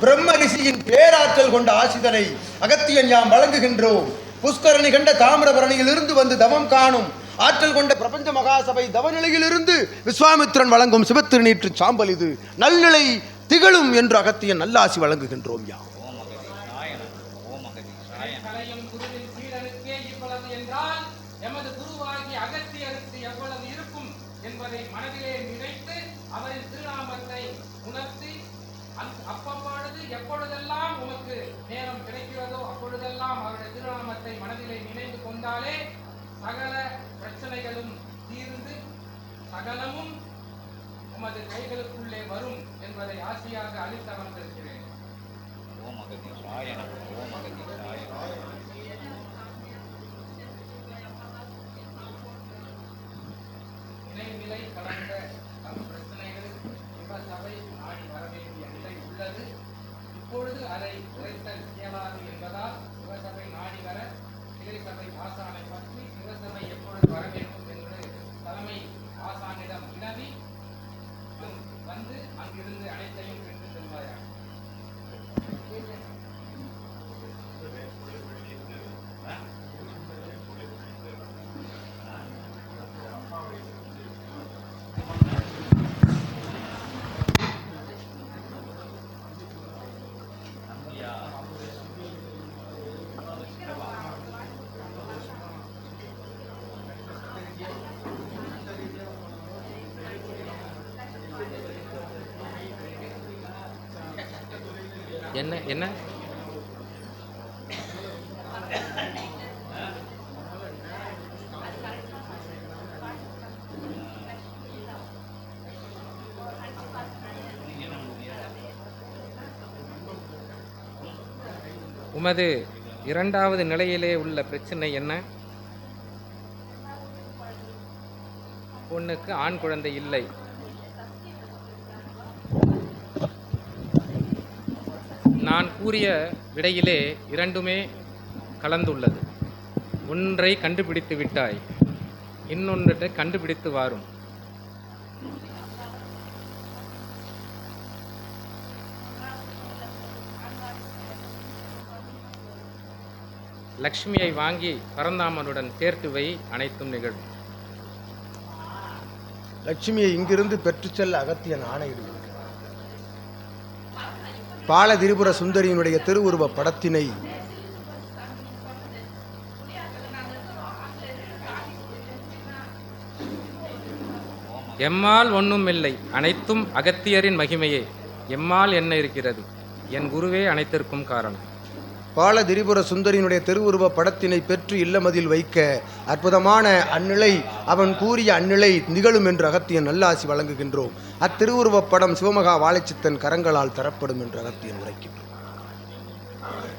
பிரம்ம ரிஷியின் பேராற்றல் கொண்ட ஆசிதனை அகத்தியன் யாம் வழங்குகின்றோம். புஷ்கரணி கண்ட தாமிரபரணியிலிருந்து வந்து தவம் காணும். ஆற்றல் கொண்ட பிரபஞ்ச மகாசபை தவநிலையிலிருந்து விஸ்வாமித்திரன் வழங்கும் சிவத்திருநீற்று சாம்பல் இது. நல்நிலை திகழும் என்று அகத்தியன் நல்லாசி வழங்குகின்றோம் யாம். என்பதை மனதிலே நினைத்து அவரின் திருநாமத்தை உணர்த்தி எப்பொழுதெல்லாம் உமக்கு நேரம் கிடைக்கிறதோ அப்பொழுதெல்லாம் அவருடைய திருநாமத்தை மனதிலே நினைந்து கொண்டாலே சகல பிரச்சனைகளும் தீர்ந்து சகலமும் உமது கைகளுக்குள்ளே வரும் என்பதை ஆசையாக அளித்து அமர்ந்திருக்கிறேன் ஓம் அகதீஷாய ஓம் இருந்து அனைத்தையும் பெற்று செல்வாயாக என்ன என்ன? உமது இரண்டாவது நிலையிலே உள்ள பிரச்சனை என்ன? பொண்ணுக்கு ஆண் குழந்தை இல்லை. கூறிய விடையிலே இரண்டுமே கலந்துள்ளது. ஒன்றை கண்டுபிடித்து விட்டாய் இன்னொன்றை கண்டுபிடித்து வாரும். லக்ஷ்மியை வாங்கி பரந்தாமனுடன் சேர்த்து வை அனைத்தும் நிகழும். லட்சுமியை இங்கிருந்து பெற்று செல்ல அகத்தியன் ஆணையிடுகிறது பாலதிரிபுர சுந்தரியினுடைய திருவுருவ படத்தினை எம்மால் ஒன்றும் இல்லை அனைத்தும் அகத்தியரின் மகிமையே. எம்மால் என்ன இருக்கிறது? என் குருவே அனைத்திற்கும் காரணம். பாலதிரிபுர சுந்தரியினுடைய திருவுருவ படத்தினை பெற்று இல்லமதில் வைக்க அற்புதமான அந்நிலை அவன் கூறிய அந்நிலை நிகழும் என்று அகத்தியன் நல்லாசி வழங்குகின்றோம். அத்திருவுருவ படம் சிவமகா வாழைச்சித்தன் கரங்களால் தரப்படும் என்று அகத்தியன் உரைக்கின்றோம். ஆமாம்